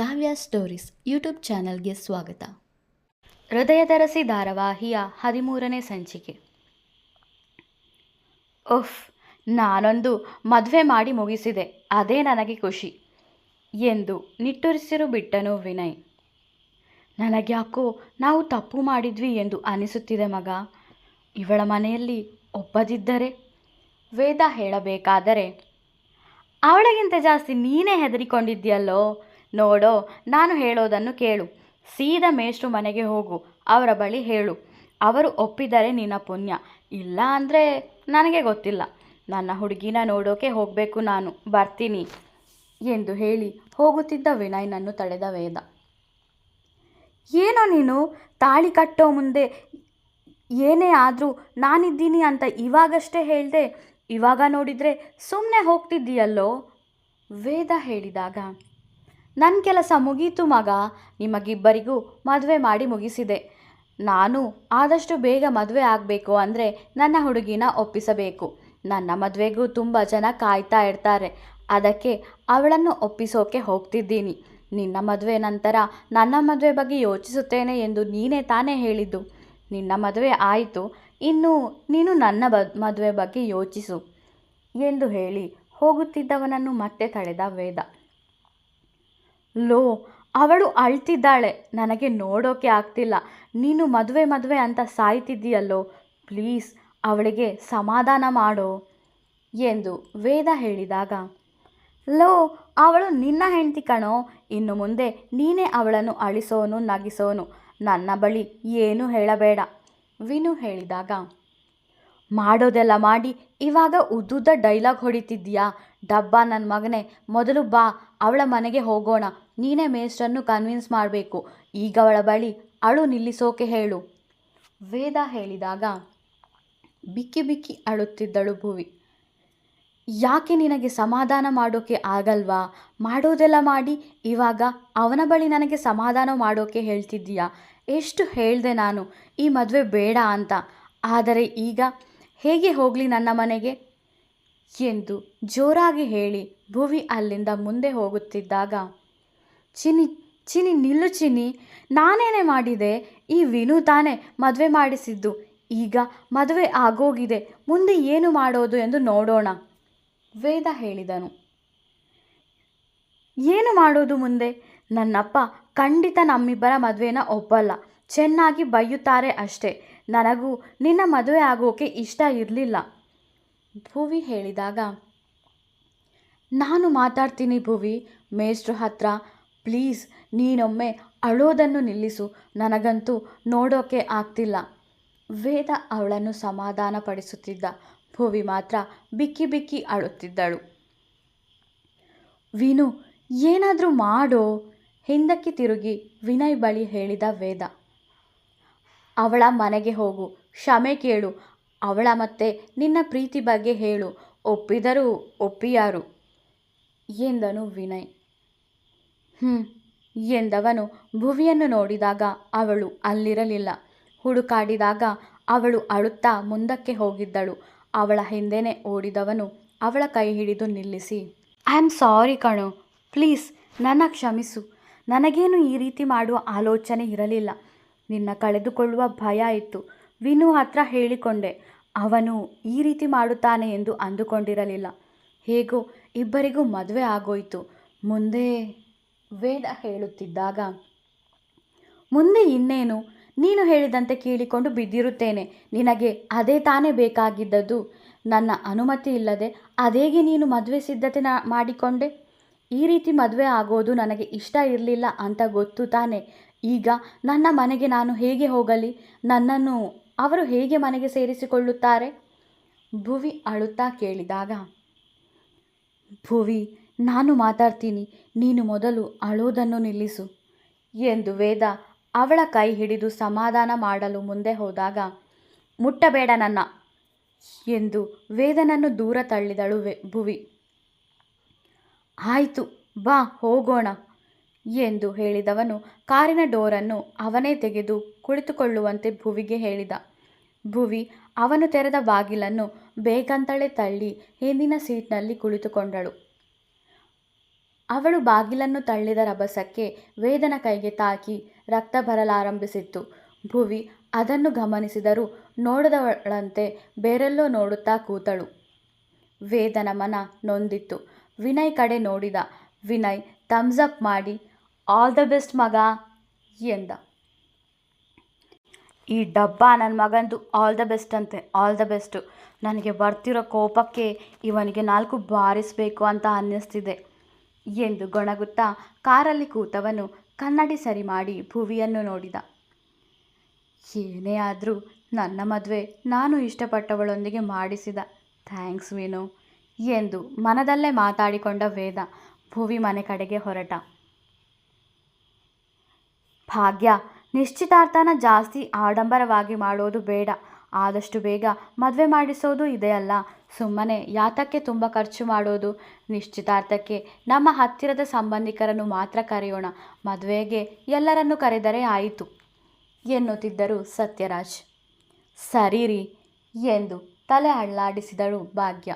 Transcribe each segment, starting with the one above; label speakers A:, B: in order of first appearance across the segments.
A: ಕಾವ್ಯ stories YouTube ಚಾನಲ್ಗೆ ಸ್ವಾಗತ. ಹೃದಯದರಸಿ ಧಾರಾವಾಹಿಯ ಹದಿಮೂರನೇ ಸಂಚಿಕೆ. ಉಫ್, ನಾನೊಂದು ಮದುವೆ ಮಾಡಿ ಮುಗಿಸಿದೆ, ಅದೇ ನನಗೆ ಖುಷಿ ಎಂದು ನಿಟ್ಟುರಿಸಿರು ಬಿಟ್ಟನು ವಿನಯ್. ನನಗ್ಯಾಕೋ ನಾವು ತಪ್ಪು ಮಾಡಿದ್ವಿ ಎಂದು ಅನಿಸುತ್ತಿದೆ ಮಗ. ಇವಳ ಮನೆಯಲ್ಲಿ ಒಪ್ಪದಿದ್ದರೆ ವೇದ ಹೇಳಬೇಕಾದರೆ, ಅವಳಿಗಿಂತ ಜಾಸ್ತಿ ನೀನೇ ಹೆದರಿಕೊಂಡಿದ್ಯಲ್ಲೋ? ನೋಡೋ, ನಾನು ಹೇಳೋದನ್ನು ಕೇಳು. ಸೀದಾ ಮೇಷ್ಟ್ರು ಮನೆಗೆ ಹೋಗು, ಅವರ ಬಳಿ ಹೇಳು. ಅವರು ಒಪ್ಪಿದರೆ ನಿನ್ನ ಪುಣ್ಯ. ಇಲ್ಲ ಅಂದರೆ ನನಗೆ ಗೊತ್ತಿಲ್ಲ. ನನ್ನ ಹುಡುಗಿನ ನೋಡೋಕೆ ಹೋಗಬೇಕು ನಾನು. ಬರ್ತೀನಿ ಎಂದು ಹೇಳಿ ಹೋಗುತ್ತಿದ್ದ ವಿನಯ್ನನ್ನು ತಡೆದ ವೇದ. ಏನೋ ನೀನು ತಾಳಿ ಕಟ್ಟೋ ಮುಂದೆ ಏನೇ ಆದರೂ ನಾನಿದ್ದೀನಿ ಅಂತ ಇವಾಗಷ್ಟೇ ಹೇಳಿದೆ, ಇವಾಗ ನೋಡಿದರೆ ಸುಮ್ಮನೆ ಹೋಗ್ತಿದ್ದೀಯಲ್ಲೋ? ವೇದ ಹೇಳಿದಾಗ ನನ್ನ ಕೆಲಸ ಮುಗೀತು ಮಗ. ನಿಮಗಿಬ್ಬರಿಗೂ ಮದುವೆ ಮಾಡಿ ಮುಗಿಸಿದೆ. ನಾನು ಆದಷ್ಟು ಬೇಗ ಮದುವೆ ಆಗಬೇಕು ಅಂದರೆ ನನ್ನ ಹುಡುಗಿನ ಒಪ್ಪಿಸಬೇಕು. ನನ್ನ ಮದುವೆಗೂ ತುಂಬ ಜನ ಕಾಯ್ತಾ ಇರ್ತಾರೆ. ಅದಕ್ಕೆ ಅವಳನ್ನು ಒಪ್ಪಿಸೋಕೆ ಹೋಗ್ತಿದ್ದೀನಿ. ನಿನ್ನ ಮದುವೆ ನಂತರ ನನ್ನ ಮದುವೆ ಬಗ್ಗೆ ಯೋಚಿಸುತ್ತೇನೆ ಎಂದು ನೀನೇ ತಾನೇ ಹೇಳಿದ್ದು. ನಿನ್ನ ಮದುವೆ ಆಯಿತು. ಇನ್ನು ನೀನು ನನ್ನ ಬ, ಮದುವೆ ಬಗ್ಗೆ ಯೋಚಿಸು ಎಂದು ಹೇಳಿ ಹೋಗುತ್ತಿದ್ದವನನ್ನು ಮತ್ತೆ ತಡೆದ ವೇದ. ಲೋ, ಅವಳು ಅಳ್ತಿದ್ದಾಳೆ. ನನಗೆ ನೋಡೋಕೆ ಆಗ್ತಿಲ್ಲ. ನೀನು ಮದುವೆ ಮದುವೆ ಅಂತ ಸಾಯ್ತಿದ್ದೀಯಲ್ಲೋ? ಪ್ಲೀಸ್, ಅವಳಿಗೆ ಸಮಾಧಾನ ಮಾಡೋ ಎಂದು ವೇದ ಹೇಳಿದಾಗ, ಲೋ, ಅವಳು ನಿನ್ನ ಹೆಂಡತಿ ಕಣೋ. ಇನ್ನು ಮುಂದೆ ನೀನೇ ಅವಳನ್ನು ಅಳಿಸೋನು, ನಗಿಸೋನು. ನನ್ನ ಬಳಿ ಏನೂ ಹೇಳಬೇಡ. ವಿನು ಹೇಳಿದಾಗ, ಮಾಡೋದೆಲ್ಲ ಮಾಡಿ, ಇವಾಗ ಉದ್ದುದ್ದ ಡೈಲಾಗ್ ಹೊಡಿತಿದ್ದೀಯಾ? ಡಬ್ಬ ನನ್ನ ಮಗನೇ, ಮೊದಲು ಬಾ, ಅವಳ ಮನೆಗೆ ಹೋಗೋಣ. ನೀನೇ ಮೇಸ್ಟ್ರನ್ನು ಕನ್ವಿನ್ಸ್ ಮಾಡಬೇಕು. ಈಗ ಅವಳ ಬಳಿ ಅಳು ನಿಲ್ಲಿಸೋಕೆ ಹೇಳು. ವೇದ ಹೇಳಿದಾಗ, ಬಿಕ್ಕಿ ಬಿಕ್ಕಿ ಅಳುತ್ತಿದ್ದಳು ಭುವಿ. ಯಾಕೆ ನಿನಗೆ ಸಮಾಧಾನ ಮಾಡೋಕೆ ಆಗಲ್ವಾ? ಮಾಡೋದೆಲ್ಲ ಮಾಡಿ, ಇವಾಗ ಅವನ ಬಳಿ ನನಗೆ ಸಮಾಧಾನ ಮಾಡೋಕೆ ಹೇಳ್ತಿದ್ದೀಯಾ? ಎಷ್ಟು ಹೇಳಿದೆ ನಾನು, ಈ ಮದುವೆ ಬೇಡ ಅಂತ. ಆದರೆ ಈಗ ಹೇಗೆ ಹೋಗಲಿ ನನ್ನ ಮನೆಗೆ? ಎಂದು ಜೋರಾಗಿ ಹೇಳಿ ಭುವಿ ಅಲ್ಲಿಂದ ಮುಂದೆ ಹೋಗುತ್ತಿದ್ದಾಗ, ಚಿನಿ ಚಿನಿ ನಿಲ್ಲು ಚಿನಿ, ನಾನೇನೆ ಮಾಡಿದೆ? ಈ ವಿನು ತಾನೇ ಮದುವೆ ಮಾಡಿಸಿದ್ದು. ಈಗ ಮದುವೆ ಆಗೋಗಿದೆ. ಮುಂದೆ ಏನು ಮಾಡೋದು ಎಂದು ನೋಡೋಣ. ವೇದ ಹೇಳಿದನು. ಏನು ಮಾಡೋದು ಮುಂದೆ? ನನ್ನಪ್ಪ ಖಂಡಿತ ನಮ್ಮಿಬ್ಬರ ಮದುವೆನ ಒಪ್ಪಲ್ಲ. ಚೆನ್ನಾಗಿ ಬೈಯುತ್ತಾರೆ ಅಷ್ಟೇ. ನನಗೂ ನಿನ್ನ ಮದುವೆ ಆಗೋಕೆ ಇಷ್ಟ ಇರಲಿಲ್ಲ. ಭುವಿ ಹೇಳಿದಾಗ, ನಾನು ಮಾತಾಡ್ತೀನಿ ಭುವಿ, ಮೇಷ್ಟ್ರ ಹತ್ರ. ಪ್ಲೀಸ್, ನೀನೊಮ್ಮೆ ಅಳೋದನ್ನು ನಿಲ್ಲಿಸು. ನನಗಂತೂ ನೋಡೋಕೆ ಆಗ್ತಿಲ್ಲ. ವೇದ ಅವಳನ್ನು ಸಮಾಧಾನಪಡಿಸುತ್ತಿದ್ದ. ಭುವಿ ಮಾತ್ರ ಬಿಕ್ಕಿ ಬಿಕ್ಕಿ ಅಳುತ್ತಿದ್ದಳು. ವಿನು, ಏನಾದರೂ ಮಾಡೋ? ಹಿಂದಕ್ಕೆ ತಿರುಗಿ ವಿನಯ್ ಬಳಿ ಹೇಳಿದ ವೇದ. ಅವಳ ಮನೆಗೆ ಹೋಗು. ಕ್ಷಮೆ ಕೇಳು. ಅವಳ ಮತ್ತೆ ನಿನ್ನ ಪ್ರೀತಿ ಬಗ್ಗೆ ಹೇಳು. ಒಪ್ಪಿದರೂ ಒಪ್ಪಿಯಾರು. ಎಂದನು ವಿನಯ್. ಹ್ಞೂ ಎಂದವನು ಭುವಿಯನ್ನು ನೋಡಿದಾಗ ಅವಳು ಅಲ್ಲಿರಲಿಲ್ಲ. ಹುಡುಕಾಡಿದಾಗ ಅವಳು ಅಳುತ್ತಾ ಮುಂದಕ್ಕೆ ಹೋಗಿದ್ದಳು. ಅವಳ ಹಿಂದೆನೇ ಓಡಿದವನು ಅವಳ ಕೈ ಹಿಡಿದು ನಿಲ್ಲಿಸಿ, ಐ ಆಮ್ ಸಾರಿ ಕಣೋ, ಪ್ಲೀಸ್ ನನ್ನ ಕ್ಷಮಿಸು. ನನಗೇನು ಈ ರೀತಿ ಮಾಡುವ ಆಲೋಚನೆ ಇರಲಿಲ್ಲ. ನಿನ್ನ ಕಳೆದುಕೊಳ್ಳುವ ಭಯ ಇತ್ತು. ವಿನು ಹತ್ರ ಹೇಳಿಕೊಂಡೆ, ಅವನು ಈ ರೀತಿ ಮಾಡುತ್ತಾನೆ ಎಂದು ಅಂದುಕೊಂಡಿರಲಿಲ್ಲ. ಹೇಗೋ, ಇಬ್ಬರಿಗೂ ಮದುವೆ ಆಗೋಯಿತು. ಮುಂದೆ ವೇದ ಹೇಳುತ್ತಿದ್ದಾಗ, ಮುಂದೆ ಇನ್ನೇನು? ನೀನು ಹೇಳಿದಂತೆ ಕೇಳಿಕೊಂಡು ಬಿದ್ದಿರುತ್ತೇನೆ. ನಿನಗೆ ಅದೇ ತಾನೇ ಬೇಕಾಗಿದ್ದದ್ದು. ನನ್ನ ಅನುಮತಿ ಇಲ್ಲದೆ ಅದೇಗೆ ನೀನು ಮದುವೆ ಸಿದ್ಧತೆ ಮಾಡಿಕೊಂಡೆ? ಈ ರೀತಿ ಮದುವೆ ಆಗೋದು ನನಗೆ ಇಷ್ಟ ಇರಲಿಲ್ಲ ಅಂತ ಗೊತ್ತು ತಾನೆ. ಈಗ ನನ್ನ ಮನೆಗೆ ನಾನು ಹೇಗೆ ಹೋಗಲಿ? ನನ್ನನ್ನು ಅವರು ಹೇಗೆ ಮನೆಗೆ ಸೇರಿಸಿಕೊಳ್ಳುತ್ತಾರೆ? ಭುವಿ ಅಳುತ್ತಾ ಕೇಳಿದಾಗ, ಭುವಿ, ನಾನು ಮಾತಾಡ್ತೀನಿ, ನೀನು ಮೊದಲು ಅಳೋದನ್ನು ನಿಲ್ಲಿಸು ಎಂದು ವೇದ ಅವಳ ಕೈ ಹಿಡಿದು ಸಮಾಧಾನ ಮಾಡಲು ಮುಂದೆ ಹೋದಾಗ, ಮುಟ್ಟಬೇಡ ನನ್ನ ಎಂದು ವೇದನನ್ನು ದೂರ ತಳ್ಳಿದಳು ಭುವಿ. ಆಯಿತು, ಬಾ, ಹೋಗೋಣ ಎಂದು ಹೇಳಿದವನು, ಕಾರಿನ ಡೋರನ್ನು ಅವನೇ ತೆಗೆದು ಕುಳಿತುಕೊಳ್ಳುವಂತೆ ಭುವಿಗೆ ಹೇಳಿದ. ಭುವಿ, ಅವನು ತೆರೆದ ಬಾಗಿಲನ್ನು ಬೇಗಂತಲೇ ತಳ್ಳಿ ಹಿಂದಿನ ಸೀಟ್ನಲ್ಲಿ ಕುಳಿತುಕೊಂಡಳು. ಅವಳು ಬಾಗಿಲನ್ನು ತಳ್ಳಿದ ರಭಸಕ್ಕೆ ವೇದನ ಕೈಗೆ ತಾಕಿ ರಕ್ತ ಬರಲಾರಂಭಿಸಿತ್ತು. ಭುವಿ ಅದನ್ನು ಗಮನಿಸಿದರೂ ನೋಡದವಳಂತೆ ಬೇರೆಲ್ಲೋ ನೋಡುತ್ತಾ ಕೂತಳು. ವೇದನ ಮನ ನೊಂದಿತ್ತು. ವಿನಯ್ ಕಡೆ ನೋಡಿದ. ವಿನಯ್ ಥಮ್ಸ್ ಅಪ್ ಮಾಡಿ ಆಲ್ ದ ಬೆಸ್ಟ್ ಮಗ, ಎಂದ. ಈ ಡಬ್ಬ ನನ್ನ ಮಗಂದು ಆಲ್ ದ ಬೆಸ್ಟ್ ಅಂತೆ ಆಲ್ ದ ಬೆಸ್ಟು ನನಗೆ ಬರ್ತಿರೋ ಕೋಪಕ್ಕೆ ಇವನಿಗೆ ನಾಲ್ಕು ಬಾರಿಸಬೇಕು ಅಂತ ಅನ್ನಿಸ್ತಿದೆ. ಎಂದು ಗೊಣಗುತ್ತಾ ಕಾರಲ್ಲಿ ಕೂತವನು ಕನ್ನಡಿ ಸರಿ ಮಾಡಿ ಭುವಿಯನ್ನು ನೋಡಿದ. ಏನೇ ಆದರೂ ನನ್ನ ಮದುವೆ ನಾನು ಇಷ್ಟಪಟ್ಟವಳೊಂದಿಗೆ ಮಾಡಿಸಿದ. ಥ್ಯಾಂಕ್ಸ್ ವೀನು ಎಂದು ಮನದಲ್ಲೇ ಮಾತಾಡಿಕೊಂಡ ವೇದ ಭುವಿ ಮನೆ ಕಡೆಗೆ ಹೊರಟ. ಭಾಗ್ಯ ನಿಶ್ಚಿತಾರ್ಥನ ಜಾಸ್ತಿ ಆಡಂಬರವಾಗಿ ಮಾಡೋದು ಬೇಡ. ಆದಷ್ಟು ಬೇಗ ಮದುವೆ ಮಾಡಿಸೋದು ಇದೆಯಲ್ಲ ಸುಮ್ಮನೆ ಯಾತಕ್ಕೆ ತುಂಬ ಖರ್ಚು ಮಾಡೋದು? ನಿಶ್ಚಿತಾರ್ಥಕ್ಕೆ ನಮ್ಮ ಹತ್ತಿರದ ಸಂಬಂಧಿಕರನ್ನು ಮಾತ್ರ ಕರೆಯೋಣ. ಮದುವೆಗೆ ಎಲ್ಲರನ್ನು ಕರೆದರೆ ಆಯಿತು ಎನ್ನುತ್ತಿದ್ದರು ಸತ್ಯರಾಜ್. ಸರಿ ಎಂದು ತಲೆ ಅಳ್ಳಾಡಿಸಿದಳು ಭಾಗ್ಯ.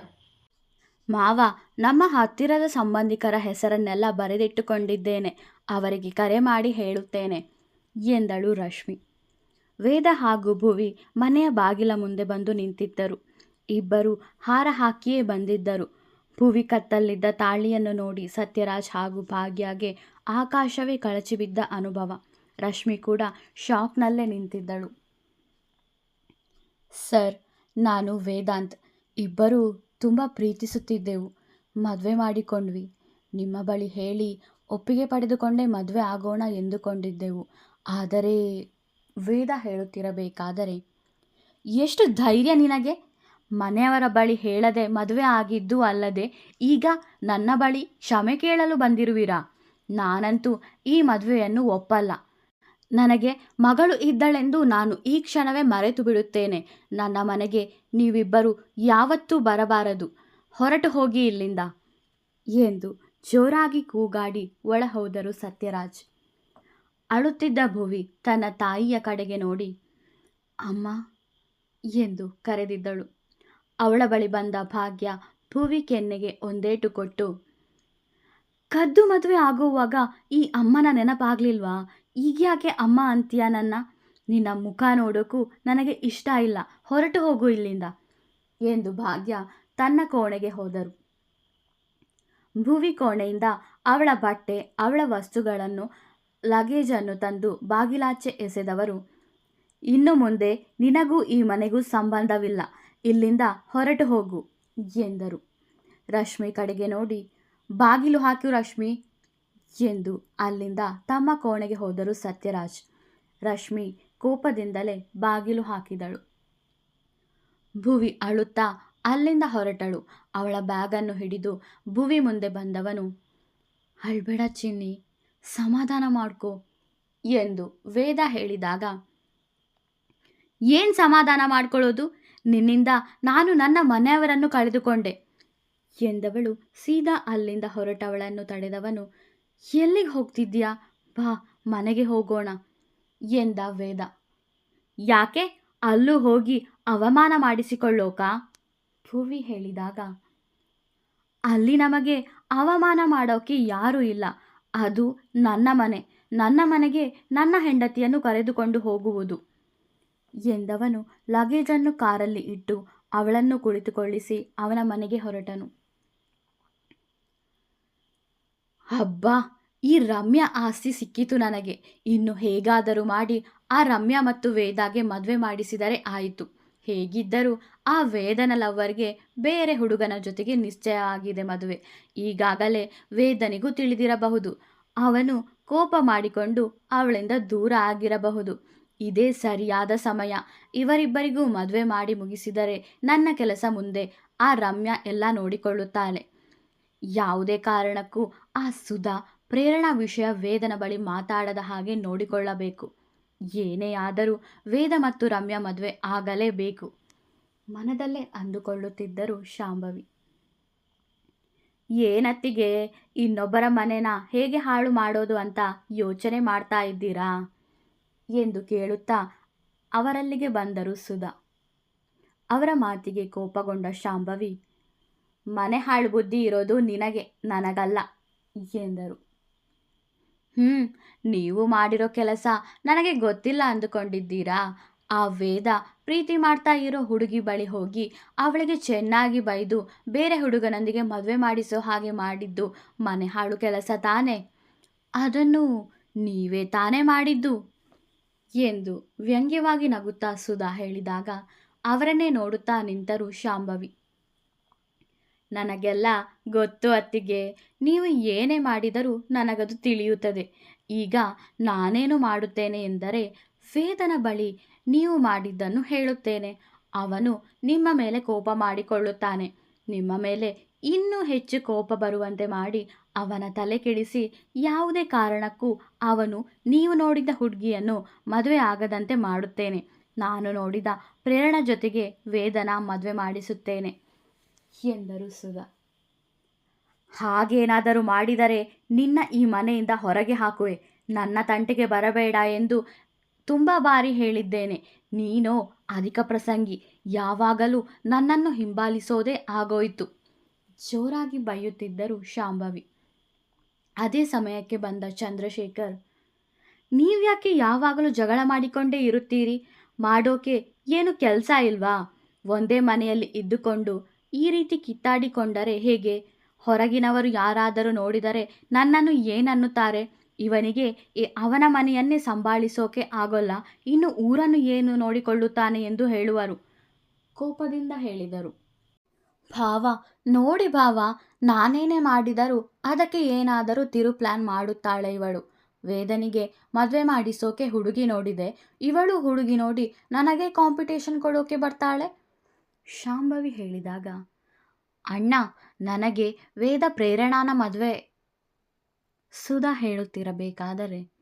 A: ಮಾವ, ನಮ್ಮ ಹತ್ತಿರದ ಸಂಬಂಧಿಕರ ಹೆಸರನ್ನೆಲ್ಲ ಬರೆದಿಟ್ಟುಕೊಂಡಿದ್ದೇನೆ. ಅವರಿಗೆ ಕರೆ ಮಾಡಿ ಹೇಳುತ್ತೇನೆ. ಎಂದಳು ರಶ್ಮಿ. ವೇದ ಹಾಗೂ ಭುವಿ ಮನೆಯ ಬಾಗಿಲ ಮುಂದೆ ಬಂದು ನಿಂತಿದ್ದರು. ಇಬ್ಬರು ಹಾರ ಹಾಕಿಯೇ ಬಂದಿದ್ದರು. ಭುವಿ ಕತ್ತಲ್ಲಿದ್ದ ತಾಳಿಯನ್ನು ನೋಡಿ ಸತ್ಯರಾಜ್ ಹಾಗೂ ಭಾಗ್ಯಗೆ ಆಕಾಶವೇ ಕಳಚಿಬಿದ್ದ ಅನುಭವ. ರಶ್ಮಿ ಕೂಡ ಶಾಕ್ನಲ್ಲೇ ನಿಂತಿದ್ದಳು. ಸರ್, ನಾನು ವೇದಾಂತ್. ಇಬ್ಬರೂ ತುಂಬ ಪ್ರೀತಿಸುತ್ತಿದ್ದೆವು. ಮದುವೆ ಮಾಡಿಕೊಂಡ್ವಿ. ನಿಮ್ಮ ಬಳಿ ಹೇಳಿ ಒಪ್ಪಿಗೆ ಪಡೆದುಕೊಂಡೇ ಮದುವೆ ಆಗೋಣ ಎಂದುಕೊಂಡಿದ್ದೆವು. ಆದರೆ ವೇದ ಹೇಳುತ್ತಿರಬೇಕಾದರೆ ಎಷ್ಟು ಧೈರ್ಯ ನಿನಗೆ? ಮನೆಯವರ ಬಳಿ ಹೇಳದೆ ಮದುವೆ ಆಗಿದ್ದು ಅಲ್ಲದೆ ಈಗ ನನ್ನ ಬಳಿ ಕ್ಷಮೆ ಕೇಳಲು ಬಂದಿರುವಿರಾ? ನಾನಂತೂ ಈ ಮದುವೆಯನ್ನು ಒಪ್ಪಲ್ಲ. ನನಗೆ ಮಗಳು ಇದ್ದಳೆಂದು ನಾನು ಈ ಕ್ಷಣವೇ ಮರೆತು ಬಿಡುತ್ತೇನೆ. ನನ್ನ ಮನೆಗೆ ನೀವಿಬ್ಬರು ಯಾವತ್ತೂ ಬರಬಾರದು. ಹೊರಟು ಹೋಗಿ ಇಲ್ಲಿಂದ. ಎಂದು ಜೋರಾಗಿ ಕೂಗಾಡಿ ಒಳ ಹೋದರು ಸತ್ಯರಾಜ್. ಅಳುತ್ತಿದ್ದ ಭುವಿ ತನ್ನ ತಾಯಿಯ ಕಡೆಗೆ ನೋಡಿ, ಅಮ್ಮ, ಎಂದು ಕರೆದಿದ್ದಳು. ಅವಳ ಬಳಿ ಬಂದ ಭಾಗ್ಯ ಭುವಿ ಕೆನ್ನೆಗೆ ಒಂದೇಟು ಕೊಟ್ಟು, ಕದ್ದು ಮದುವೆ ಆಗುವಾಗ ಈ ಅಮ್ಮನ ನೆನಪಾಗ್ಲಿಲ್ವಾ? ಈಗ್ಯಾಕೆ ಅಮ್ಮ ಅಂತೀಯ ನನ್ನ? ನಿನ್ನ ಮುಖ ನೋಡೋಕ್ಕೂ ನನಗೆ ಇಷ್ಟ ಇಲ್ಲ. ಹೊರಟು ಹೋಗು ಇಲ್ಲಿಂದ, ಎಂದು ಭಾಗ್ಯ ತನ್ನ ಕೋಣೆಗೆ ಹೋದರು. ಭುವಿ ಕೋಣೆಯಿಂದ ಅವಳ ಬಟ್ಟೆ, ಅವಳ ವಸ್ತುಗಳನ್ನು ಲಗೇಜನ್ನು ತಂದು ಬಾಗಿಲಾಚೆ ಎಸೆದವರು, ಇನ್ನು ಮುಂದೆ ನಿನಗೂ ಈ ಮನೆಗೂ ಸಂಬಂಧವಿಲ್ಲ, ಇಲ್ಲಿಂದ ಹೊರಟು ಹೋಗು, ಎಂದರು. ರಶ್ಮಿ ಕಡೆಗೆ ನೋಡಿ, ಬಾಗಿಲು ಹಾಕು ರಶ್ಮಿ, ಎಂದು ಅಲ್ಲಿಂದ ತಮ್ಮ ಕೋಣೆಗೆ ಹೋದರು ಸತ್ಯರಾಜ್. ರಶ್ಮಿ ಕೋಪದಿಂದಲೇ ಬಾಗಿಲು ಹಾಕಿದಳು. ಭುವಿ ಅಳುತ್ತಾ ಅಲ್ಲಿಂದ ಹೊರಟಳು. ಅವಳ ಬ್ಯಾಗನ್ನು ಹಿಡಿದು ಭುವಿ ಮುಂದೆ ಬಂದವನು, ಅಳ್ಬೇಡ ಚಿನ್ನಿ ಸಮಾಧಾನ ಮಾಡ್ಕೋ ಎಂದು ವೇದ ಹೇಳಿದಾಗ, ಏನು ಸಮಾಧಾನ ಮಾಡ್ಕೊಳ್ಳೋದು? ನಿನ್ನಿಂದ ನಾನು ನನ್ನ ಮನೆಯವರನ್ನು ಕಳೆದುಕೊಂಡೆ ಎಂದವಳು ಸೀದಾ ಅಲ್ಲಿಂದ ಹೊರಟವಳನ್ನು ತಡೆದವನು, ಎಲ್ಲಿಗೆ ಹೋಗ್ತಿದ್ಯಾ ಬಾ, ಮನೆಗೆ ಹೋಗೋಣ ಎಂದ ವೇದ. ಯಾಕೆ? ಅಲ್ಲೂ ಹೋಗಿ ಅವಮಾನ ಮಾಡಿಸಿಕೊಳ್ಳೋಕಾ? ಭುವಿ ಹೇಳಿದಾಗ, ಅಲ್ಲಿ ನಮಗೆ ಅವಮಾನ ಮಾಡೋಕೆ ಯಾರೂ ಇಲ್ಲ. ಅದು ನನ್ನ ಮನೆ. ನನ್ನ ಮನೆಗೆ ನನ್ನ ಹೆಂಡತಿಯನ್ನು ಕರೆದುಕೊಂಡು ಹೋಗುವುದು. ಎಂದವನು ಲಗೇಜನ್ನು ಕಾರಲ್ಲಿ ಇಟ್ಟು ಅವಳನ್ನು ಕುಳಿತುಕೊಳ್ಳಿಸಿ ಅವನ ಮನೆಗೆ ಹೊರಟನು. ಹಬ್ಬ ಈ ರಮ್ಯ ಆಸ್ತಿ ಸಿಕ್ಕಿತು ನನಗೆ. ಇನ್ನು ಹೇಗಾದರೂ ಮಾಡಿ ಆ ರಮ್ಯಾ ಮತ್ತು ವೇದಾಗೆ ಮದುವೆ ಮಾಡಿಸಿದರೆ ಆಯಿತು. ಹೇಗಿದ್ದರೂ ಆ ವೇದನ ಲವ್ವರ್ಗೆ ಬೇರೆ ಹುಡುಗನ ಜೊತೆಗೆ ನಿಶ್ಚಯ ಆಗಿದೆ ಮದುವೆ. ಈಗಾಗಲೇ ವೇದನಿಗೂ ತಿಳಿದಿರಬಹುದು. ಅವನು ಕೋಪ ಮಾಡಿಕೊಂಡು ಅವಳಿಂದ ದೂರ ಆಗಿರಬಹುದು. ಇದೇ ಸರಿಯಾದ ಸಮಯ. ಇವರಿಬ್ಬರಿಗೂ ಮದುವೆ ಮಾಡಿ ಮುಗಿಸಿದರೆ ನನ್ನ ಕೆಲಸ ಮುಂದೆ ಆ ರಮ್ಯಾ ಎಲ್ಲ ನೋಡಿಕೊಳ್ಳುತ್ತಾಳೆ. ಯಾವುದೇ ಕಾರಣಕ್ಕೂ ಆ ಸುಧಾ ಪ್ರೇರಣಾ ವಿಷಯ ವೇದನ ಬಳಿ ಮಾತಾಡದ ಹಾಗೆ ನೋಡಿಕೊಳ್ಳಬೇಕು. ಏನೇ ಆದರೂ ವೇದ ಮತ್ತು ರಮ್ಯ ಮದುವೆ ಆಗಲೇಬೇಕು. ಮನದಲ್ಲೇ ಅಂದುಕೊಳ್ಳುತ್ತಿದ್ದರು ಶಾಂಭವಿ. ಏನತ್ತಿಗೆ, ಇನ್ನೊಬ್ಬರ ಮನೆನ ಹೇಗೆ ಹಾಳು ಮಾಡೋದು ಅಂತ ಯೋಚನೆ ಮಾಡ್ತಾ ಇದ್ದೀರಾ? ಎಂದು ಕೇಳುತ್ತಾ ಅವರಲ್ಲಿಗೆ ಬಂದರು ಸುಧಾ. ಅವರ ಮಾತಿಗೆ ಕೋಪಗೊಂಡ ಶಾಂಭವಿ, ಮನೆ ಹಾಳು ಬುದ್ಧಿ ಇರೋದು ನಿನಗೆ, ನನಗಲ್ಲ, ಎಂದರು. ಹ್ಞೂ ನೀವು ಮಾಡಿರೋ ಕೆಲಸ ನನಗೆ ಗೊತ್ತಿಲ್ಲ ಅಂದುಕೊಂಡಿದ್ದೀರಾ? ಆ ವೇದ ಪ್ರೀತಿ ಮಾಡ್ತಾ ಇರೋ ಹುಡುಗಿ ಬಳಿ ಹೋಗಿ ಅವಳಿಗೆ ಚೆನ್ನಾಗಿ ಬೈದು ಬೇರೆ ಹುಡುಗನೊಂದಿಗೆ ಮದುವೆ ಮಾಡಿಸೋ ಹಾಗೆ ಮಾಡಿದ್ದು ಮನೆ ಹಾಳು ಕೆಲಸ ತಾನೇ? ಅದನ್ನು ನೀವೇ ತಾನೇ ಮಾಡಿದ್ದು? ಎಂದು ವ್ಯಂಗ್ಯವಾಗಿ ನಗುತ್ತಾ ಸುಧಾ ಹೇಳಿದಾಗ, ಅವರನ್ನೇ ನೋಡುತ್ತಾ ನಿಂತರು ಶಾಂಭವಿ. ನನಗೆಲ್ಲ ಗೊತ್ತು ಅತ್ತಿಗೆ. ನೀವು ಏನೇ ಮಾಡಿದರೂ ನನಗದು ತಿಳಿಯುತ್ತದೆ. ಈಗ ನಾನೇನು ಮಾಡುತ್ತೇನೆ ಎಂದರೆ ವೇದನ ಬಳಿ ನೀವು ಮಾಡಿದ್ದನ್ನು ಹೇಳುತ್ತೇನೆ. ಅವನು ನಿಮ್ಮ ಮೇಲೆ ಕೋಪ ಮಾಡಿಕೊಳ್ಳುತ್ತಾನೆ. ನಿಮ್ಮ ಮೇಲೆ ಇನ್ನೂ ಹೆಚ್ಚು ಕೋಪ ಬರುವಂತೆ ಮಾಡಿ ಅವನ ತಲೆ ಕೆಡಿಸಿ ಯಾವುದೇ ಕಾರಣಕ್ಕೂ ಅವನು ನೀವು ನೋಡಿದ ಹುಡುಗಿಯನ್ನು ಮದುವೆ ಆಗದಂತೆ ಮಾಡುತ್ತೇನೆ. ನಾನು ನೋಡಿದ ಪ್ರೇರಣ ಜೊತೆಗೆ ವೇದನ ಮದುವೆ ಮಾಡಿಸುತ್ತೇನೆ. ಎಂದರು ಸುಧಾ. ಹಾಗೇನಾದರೂ ಮಾಡಿದರೆ ನಿನ್ನ ಈ ಮನೆಯಿಂದ ಹೊರಗೆ ಹಾಕುವೆ. ನನ್ನ ತಂಟೆಗೆ ಬರಬೇಡ ಎಂದು ತುಂಬ ಬಾರಿ ಹೇಳಿದ್ದೇನೆ. ನೀನೋ ಅಧಿಕ ಪ್ರಸಂಗಿ, ಯಾವಾಗಲೂ ನನ್ನನ್ನು ಹಿಂಬಾಲಿಸೋದೇ ಆಗೋಯಿತು. ಜೋರಾಗಿ ಬೈಯುತ್ತಿದ್ದರು ಶಾಂಭವಿ. ಅದೇ ಸಮಯಕ್ಕೆ ಬಂದ ಚಂದ್ರಶೇಖರ್, ನೀವ್ಯಾಕೆ ಯಾವಾಗಲೂ ಜಗಳ ಮಾಡಿಕೊಂಡೇ ಇರುತ್ತೀರಿ? ಮಾಡೋಕೆ ಏನು ಕೆಲಸ ಇಲ್ವಾ? ಒಂದೇ ಮನೆಯಲ್ಲಿ ಇದ್ದುಕೊಂಡು ಈ ರೀತಿ ಕಿತ್ತಾಡಿಕೊಂಡರೆ ಹೇಗೆ? ಹೊರಗಿನವರು ಯಾರಾದರೂ ನೋಡಿದರೆ ನನ್ನನ್ನು ಏನನ್ನುತ್ತಾರೆ? ಇವನಿಗೆ ಅವನ ಮನೆಯನ್ನೇ ಸಂಭಾಳಿಸೋಕೆ ಆಗೋಲ್ಲ. ಇನ್ನು ಊರನ್ನು ಏನು ನೋಡಿಕೊಳ್ಳುತ್ತಾನೆ ಎಂದು ಹೇಳುವರು. ಕೋಪದಿಂದ ಹೇಳಿದರು. ಭಾವ, ನೋಡಿ ಭಾವ, ನಾನೇನೇ ಮಾಡಿದರೂ ಅದಕ್ಕೆ ಏನಾದರೂ ತಿರು ಪ್ಲಾನ್ ಮಾಡುತ್ತಾಳೆ ಇವಳು. ವೇದನಿಗೆ ಮದುವೆ ಮಾಡಿಸೋಕೆ ಹುಡುಗಿ ನೋಡಿದೆ. ಇವಳು ಹುಡುಗಿ ನೋಡಿ ನನಗೆ ಕಾಂಪಿಟೇಷನ್ ಕೊಡೋಕೆ ಬರ್ತಾಳೆ? ಶಾಂಭವಿ ಹೇಳಿದಾಗ, ಅಣ್ಣ, ನನಗೆ ವೇದ ಪ್ರೇರಣಾನ ಮದುವೆ ಸುಧಾ ಹೇಳುತ್ತಿರಬೇಕಾದರೆ.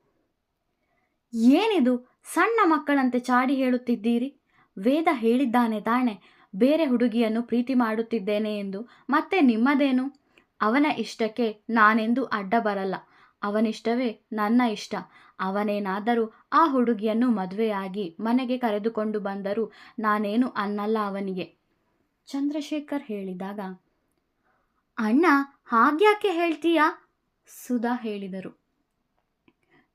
A: ಏನಿದು ಸಣ್ಣ ಮಕ್ಕಳಂತೆ ಚಾಡಿ ಹೇಳುತ್ತಿದ್ದೀರಿ? ವೇದ ಹೇಳಿದ್ದಾನೆ ತಾನೆ, ಬೇರೆ ಹುಡುಗಿಯನ್ನು ಪ್ರೀತಿ ಮಾಡುತ್ತಿದ್ದೇನೆ ಎಂದು. ಮತ್ತೆ ನಿಮ್ಮದೇನು? ಅವನ ಇಷ್ಟಕ್ಕೆ ನಾನೆಂದೂ ಅಡ್ಡ ಬರಲ್ಲ. ಅವನಿಷ್ಟವೇ ನನ್ನ ಇಷ್ಟ. ಅವನೇನಾದರೂ ಆ ಹುಡುಗಿಯನ್ನು ಮದುವೆಯಾಗಿ ಮನೆಗೆ ಕರೆದುಕೊಂಡು ಬಂದರೂ ನಾನೇನು ಅನ್ನಲ್ಲ ಅವನಿಗೆ. ಚಂದ್ರಶೇಖರ್ ಹೇಳಿದಾಗ, ಅಣ್ಣ, ಹಾಗ್ಯಾಕೆ ಹೇಳ್ತೀಯಾ? ಸುಧಾ ಹೇಳಿದರು.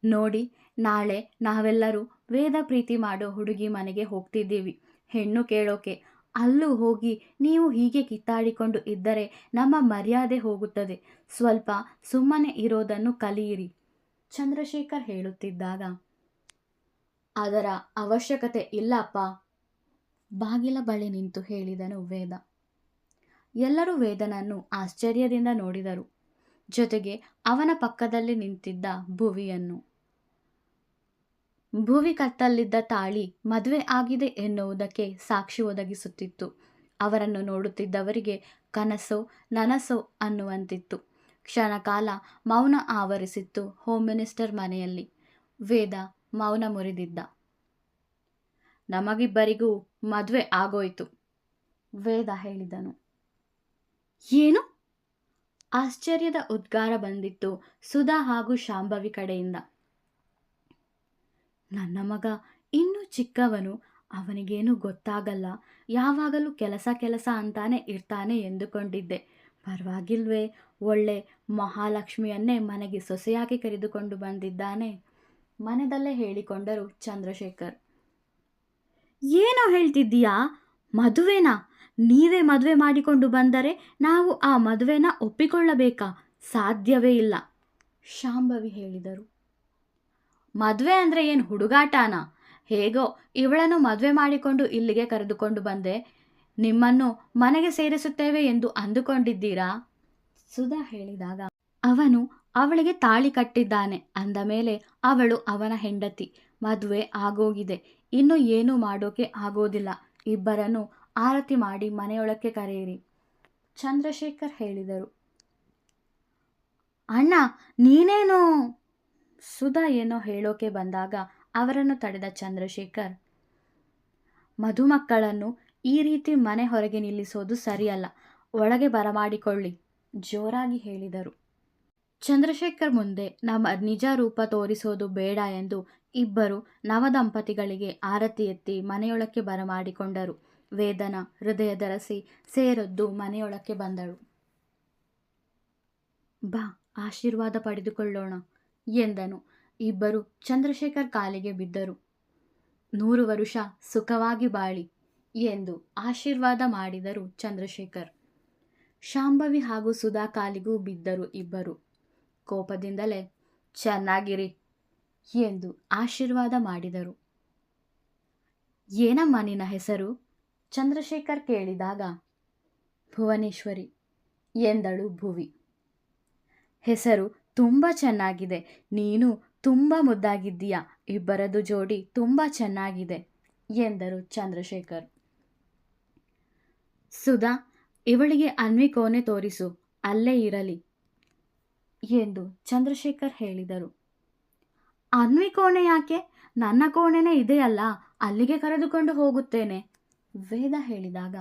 A: ನೋಡಿ, ನಾಳೆ ನಾವೆಲ್ಲರೂ ವೇದ ಪ್ರೀತಿ ಮಾಡೋ ಹುಡುಗಿ ಮನೆಗೆ ಹೋಗ್ತಿದ್ದೀವಿ. ಹೆಣ್ಣು ಕೇಳೋಕೆ ಅಲ್ಲೂ ಹೋಗಿ ನೀವು ಹೀಗೆ ಕಿತ್ತಾಡಿಕೊಂಡು ಇದ್ದರೆ ನಮ್ಮ ಮರ್ಯಾದೆ ಹೋಗುತ್ತದೆ. ಸ್ವಲ್ಪ ಸುಮ್ಮನೆ ಇರೋದನ್ನು ಕಲಿಯಿರಿ. ಚಂದ್ರಶೇಖರ್ ಹೇಳುತ್ತಿದ್ದಾಗ, ಅದರ ಅವಶ್ಯಕತೆ ಇಲ್ಲಪ್ಪ. ಬಾಗಿಲ ಬಳಿ ನಿಂತು ಹೇಳಿದನು ವೇದ. ಎಲ್ಲರೂ ವೇದನನ್ನು ಆಶ್ಚರ್ಯದಿಂದ ನೋಡಿದರು. ಜೊತೆಗೆ ಅವನ ಪಕ್ಕದಲ್ಲಿ ನಿಂತಿದ್ದ ಭುವಿಯನ್ನು. ಭುವಿ ಕತ್ತಲ್ಲಿದ್ದ ತಾಳಿ ಮದುವೆ ಆಗಿದೆ ಎನ್ನುವುದಕ್ಕೆ ಸಾಕ್ಷಿ ಒದಗಿಸುತ್ತಿತ್ತು. ಅವರನ್ನು ನೋಡುತ್ತಿದ್ದವರಿಗೆ ಕನಸೋ, ನನಸೋ ಅನ್ನುವಂತಿತ್ತು. ಕ್ಷಣಕಾಲ ಮೌನ ಆವರಿಸಿತ್ತು ಹೋಮ್ ಮಿನಿಸ್ಟರ್ ಮನೆಯಲ್ಲಿ. ವೇದ ಮೌನ ಮುರಿದಿದ್ದ. ನಮಗಿಬ್ಬರಿಗೂ ಮದುವೆ ಆಗೋಯ್ತು, ವೇದ ಹೇಳಿದನು. ಏನು? ಆಶ್ಚರ್ಯದ ಉದ್ಗಾರ ಬಂದಿತ್ತು ಸುಧಾ ಹಾಗೂ ಶಾಂಭವಿ ಕಡೆಯಿಂದ. ನನ್ನ ಮಗ ಇನ್ನೂ ಚಿಕ್ಕವನು, ಅವನಿಗೇನು ಗೊತ್ತಾಗಲ್ಲ, ಯಾವಾಗಲೂ ಕೆಲಸ ಕೆಲಸ ಅಂತಾನೆ ಇರ್ತಾನೆ ಎಂದುಕೊಂಡಿದ್ದೆ. ಪರವಾಗಿಲ್ವೇ, ಒಳ್ಳೆ ಮಹಾಲಕ್ಷ್ಮಿಯನ್ನೇ ಮನೆಗೆ ಸೊಸೆಯಾಗಿ ಕರೆದುಕೊಂಡು ಬಂದಿದ್ದಾನೆ. ಮನೆದಲ್ಲೇ ಹೇಳಿಕೊಂಡರು ಚಂದ್ರಶೇಖರ್. ಏನೋ ಹೇಳ್ತಿದ್ದೀಯಾ? ಮದುವೆನಾ? ನೀವೇ ಮದುವೆ ಮಾಡಿಕೊಂಡು ಬಂದರೆ ನಾವು ಆ ಮದುವೆನ ಒಪ್ಪಿಕೊಳ್ಳಬೇಕಾ? ಸಾಧ್ಯವೇ ಇಲ್ಲ, ಶಾಂಭವಿ ಹೇಳಿದರು. ಮದುವೆ ಅಂದರೆ ಏನು ಹುಡುಗಾಟನಾ? ಹೇಗೋ, ಇವಳನ್ನು ಮದುವೆ ಮಾಡಿಕೊಂಡು ಇಲ್ಲಿಗೆ ಕರೆದುಕೊಂಡು ಬಂದೆ. ನಿಮ್ಮನ್ನು ಮನೆಗೆ ಸೇರಿಸುತ್ತೇವೆ ಎಂದು ಅಂದುಕೊಂಡಿದ್ದೀರಾ? ಸುಧಾ ಹೇಳಿದಾಗ, ಅವನು ಅವಳಿಗೆ ತಾಳಿ ಕಟ್ಟಿದ್ದಾನೆ. ಅಂದ ಮೇಲೆ ಅವಳು ಅವನ ಹೆಂಡತಿ. ಮದುವೆ ಆಗೋಗಿದೆ. ಇನ್ನು ಏನೂ ಮಾಡೋಕೆ ಆಗೋದಿಲ್ಲ. ಇಬ್ಬರನ್ನು ಆರತಿ ಮಾಡಿ ಮನೆಯೊಳಕ್ಕೆ ಕರೆಯಿರಿ. ಚಂದ್ರಶೇಖರ್ ಹೇಳಿದರು. ಅಣ್ಣ, ನೀನೇನು? ಸುಧಾ ಏನೋ ಹೇಳೋಕೆ ಬಂದಾಗ ಅವರನ್ನು ತಡೆದ ಚಂದ್ರಶೇಖರ್ ಮಧುಮಕ್ಕಳನ್ನು ಈ ರೀತಿ ಮನೆ ಹೊರಗೆ ನಿಲ್ಲಿಸೋದು ಸರಿಯಲ್ಲ. ಒಳಗೆ ಬರಮಾಡಿಕೊಳ್ಳಿ, ಜೋರಾಗಿ ಹೇಳಿದರು. ಚಂದ್ರಶೇಖರ್ ಮುಂದೆ ನಮ್ಮ ನಿಜ ರೂಪ ತೋರಿಸೋದು ಬೇಡ ಎಂದು ಇಬ್ಬರು ನವದಂಪತಿಗಳಿಗೆ ಆರತಿ ಎತ್ತಿ ಮನೆಯೊಳಕ್ಕೆ ಬರಮಾಡಿಕೊಂಡರು. ವೇದನ ಹೃದಯದರಸಿ ಸೇರೊದ್ದು ಮನೆಯೊಳಕ್ಕೆ ಬಂದಳು. ಬಾ, ಆಶೀರ್ವಾದ ಪಡೆದುಕೊಳ್ಳೋಣ ಎಂದನು. ಇಬ್ಬರು ಚಂದ್ರಶೇಖರ್ ಕಾಲಿಗೆ ಬಿದ್ದರು. ನೂರು ವರುಷ ಸುಖವಾಗಿ ಬಾಳಿ. ಎಂದು ಆಶೀರ್ವಾದ ಮಾಡಿದರು ಚಂದ್ರಶೇಖರ್. ಶಾಂಭವಿ ಹಾಗೂ ಸುಧಾ ಕಾಲಿಗೂ ಬಿದ್ದರು ಇಬ್ಬರು. ಕೋಪದಿಂದಲೇ, ಚೆನ್ನಾಗಿರಿ ಎಂದು ಆಶೀರ್ವಾದ ಮಾಡಿದರು. ಏನಮ್ಮ ನಿನ್ನ ಹೆಸರು? ಚಂದ್ರಶೇಖರ್ ಕೇಳಿದಾಗ, ಭುವನೇಶ್ವರಿ ಎಂದಳು ಭುವಿ. ಹೆಸರು ತುಂಬ ಚೆನ್ನಾಗಿದೆ. ನೀನು ತುಂಬ ಮುದ್ದಾಗಿದ್ದೀಯ. ಇಬ್ಬರದು ಜೋಡಿ ತುಂಬ ಚೆನ್ನಾಗಿದೆ ಎಂದರು ಚಂದ್ರಶೇಖರ್. ಸುಧಾ, ಇವಳಿಗೆ ಅನ್ವಿ ಕೋಣೆ ತೋರಿಸು, ಅಲ್ಲೇ ಇರಲಿ ಎಂದು ಚಂದ್ರಶೇಖರ್ ಹೇಳಿದರು. ಅನ್ವಿ ಕೋಣೆ ಯಾಕೆ? ನನ್ನ ಕೋಣೆನೇ ಇದೆಯಲ್ಲ ಅಲ್ಲಿಗೆ ಕರೆದುಕೊಂಡು ಹೋಗುತ್ತೇನೆ ವೇದ ಹೇಳಿದಾಗ.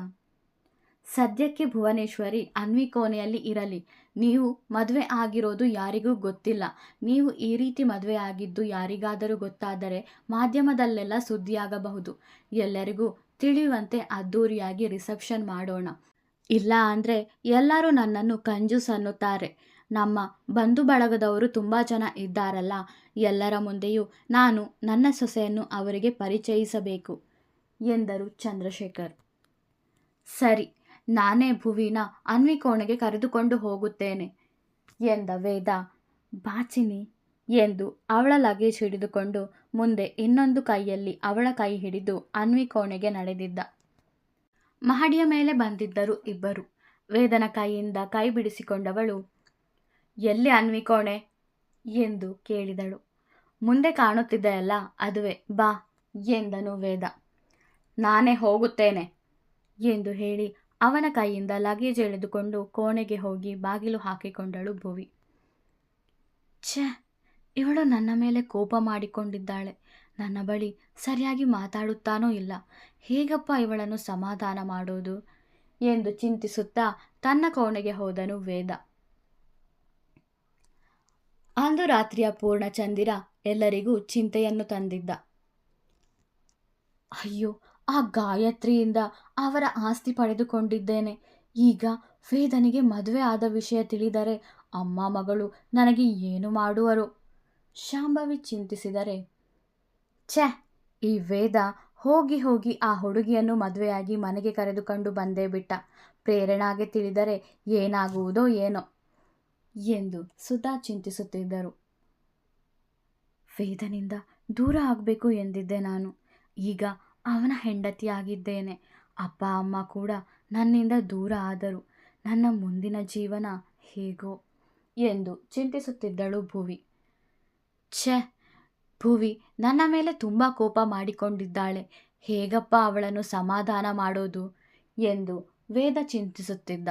A: ಸದ್ಯಕ್ಕೆ ಭುವನೇಶ್ವರಿ ಅನ್ವಿ ಕೋಣೆಯಲ್ಲಿ ಇರಲಿ, ನೀವು ಮದುವೆ ಆಗಿರೋದು ಯಾರಿಗೂ ಗೊತ್ತಿಲ್ಲ. ನೀವು ಈ ರೀತಿ ಮದುವೆ ಆಗಿದ್ದು ಯಾರಿಗಾದರೂ ಗೊತ್ತಾದರೆ ಮಾಧ್ಯಮದಲ್ಲೆಲ್ಲ ಸುದ್ದಿಯಾಗಬಹುದು. ಎಲ್ಲರಿಗೂ ತಿಳಿಯುವಂತೆ ಅದ್ಧೂರಿಯಾಗಿ ರಿಸೆಪ್ಷನ್ ಮಾಡೋಣ. ಇಲ್ಲ ಅಂದರೆ ಎಲ್ಲರೂ ನನ್ನನ್ನು ಕಂಜೂಸ್ ಅನ್ನುತ್ತಾರೆ. ನಮ್ಮ ಬಂಧು ಬಳಗದವರು ತುಂಬ ಜನ ಇದ್ದಾರಲ್ಲ, ಎಲ್ಲರ ಮುಂದೆಯೂ ನಾನು ನನ್ನ ಸೊಸೆಯನ್ನು ಅವರಿಗೆ ಪರಿಚಯಿಸಬೇಕು, ಎಂದರು ಚಂದ್ರಶೇಖರ್. ಸರಿ, ನಾನೇ ಭುವಿನ ಅನ್ವಿಕೋಣೆಗೆ ಕರೆದುಕೊಂಡು ಹೋಗುತ್ತೇನೆ, ಎಂದ ವೇದ. ಬಾಚಿನಿ, ಎಂದು ಅವಳ ಲಗೇಜ್ ಹಿಡಿದುಕೊಂಡು ಮುಂದೆ ಇನ್ನೊಂದು ಕೈಯಲ್ಲಿ ಅವಳ ಕೈ ಹಿಡಿದು ಅನ್ವಿ ಕೋಣೆಗೆ ನಡೆದಿದ್ದ. ಮಹಡಿಯ ಮೇಲೆ ಬಂದಿದ್ದರು ಇಬ್ಬರು. ವೇದನ ಕೈಯಿಂದ ಕೈ ಬಿಡಿಸಿಕೊಂಡವಳು, ಎಲ್ಲಿ ಅನ್ವಿ ಕೋಣೆ ಎಂದು ಕೇಳಿದಳು. ಮುಂದೆ ಕಾಣುತ್ತಿದ್ದೆಯಲ್ಲ ಅದುವೆ. ಬಾ ಎಂದನು ವೇದ. ನಾನೇ ಹೋಗುತ್ತೇನೆ ಎಂದು ಹೇಳಿ ಅವನ ಕೈಯಿಂದ ಲಗೇಜ್ ಎಳೆದುಕೊಂಡು ಕೋಣೆಗೆ ಹೋಗಿ ಬಾಗಿಲು ಹಾಕಿಕೊಂಡಳು ಭುವಿ. ಛೇ! ಇವಳು ನನ್ನ ಮೇಲೆ ಕೋಪ ಮಾಡಿಕೊಂಡಿದ್ದಾಳೆ. ನನ್ನ ಬಳಿ ಸರಿಯಾಗಿ ಮಾತಾಡುತ್ತಾನೂ ಇಲ್ಲ. ಹೇಗಪ್ಪ ಇವಳನ್ನು ಸಮಾಧಾನ ಮಾಡೋದು? ಎಂದು ಚಿಂತಿಸುತ್ತಾ ತನ್ನ ಕೋಣೆಗೆ ಹೋದನು ವೇದ. ಅಂದು ರಾತ್ರಿಯ ಪೂರ್ಣಚಂದಿರ ಎಲ್ಲರಿಗೂ ಚಿಂತೆಯನ್ನು ತಂದಿದ್ದ. ಅಯ್ಯೋ, ಆ ಗಾಯತ್ರಿಯಿಂದ ಅವರ ಆಸ್ತಿ ಪಡೆದುಕೊಂಡಿದ್ದೇನೆ. ಈಗ ವೇದನಿಗೆ ಮದುವೆ ಆದ ವಿಷಯ ತಿಳಿದರೆ ಅಮ್ಮ ಮಗಳು ನನಗೆ ಏನು ಮಾಡುವರು? ಶಾಂಭವಿ ಚಿಂತಿಸಿದರೆ, ಛೆ, ಈ ವೇದ ಹೋಗಿ ಹೋಗಿ ಆ ಹುಡುಗಿಯನ್ನು ಮದುವೆಯಾಗಿ ಮನೆಗೆ ಕರೆದುಕೊಂಡು ಬಂದೇ ಬಿಟ್ಟ. ಪ್ರೇರಣಾಗೆ ತಿಳಿದರೆ ಏನಾಗುವುದೋ ಏನೋ ಎಂದು ಸುಧಾ ಚಿಂತಿಸುತ್ತಿದ್ದರು. ವೇದನಿಂದ ದೂರ ಆಗಬೇಕು ಎಂದಿದ್ದೆ ನಾನು. ಈಗ ಅವನ ಹೆಂಡತಿಯಾಗಿದ್ದೇನೆ. ಅಪ್ಪ, ಅಮ್ಮ ಕೂಡ ನನ್ನಿಂದ ದೂರ ಆದರು. ನನ್ನ ಮುಂದಿನ ಜೀವನ ಹೇಗೋ ಎಂದು ಚಿಂತಿಸುತ್ತಿದ್ದಳು ಭುವಿ. ಛೆ, ಭುವಿ, ನನ್ನ ಮೇಲೆ ತುಂಬ ಕೋಪ ಮಾಡಿಕೊಂಡಿದ್ದಾಳೆ. ಹೇಗಪ್ಪ ಅವಳನ್ನು ಸಮಾಧಾನ ಮಾಡೋದು? ಎಂದು ವೇದ ಚಿಂತಿಸುತ್ತಿದ್ದ.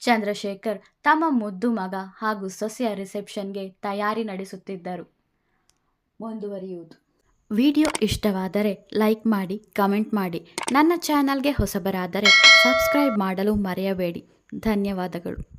A: ಚಂದ್ರಶೇಖರ್ ತಮ್ಮ ಮುದ್ದು ಮಗ ಹಾಗೂ ಸೊಸೆಯ ರಿಸೆಪ್ಷನ್ಗೆ ತಯಾರಿ ನಡೆಸುತ್ತಿದ್ದರು. ಮುಂದುವರಿಯುವುದು. ವಿಡಿಯೋ ಇಷ್ಟವಾದರೆ ಲೈಕ್ ಮಾಡಿ, ಕಮೆಂಟ್ ಮಾಡಿ. ನನ್ನ ಚಾನಲ್ಗೆ ಹೊಸಬರಾದರೆ ಸಬ್ಸ್ಕ್ರೈಬ್ ಮಾಡಲು ಮರೆಯಬೇಡಿ. ಧನ್ಯವಾದಗಳು.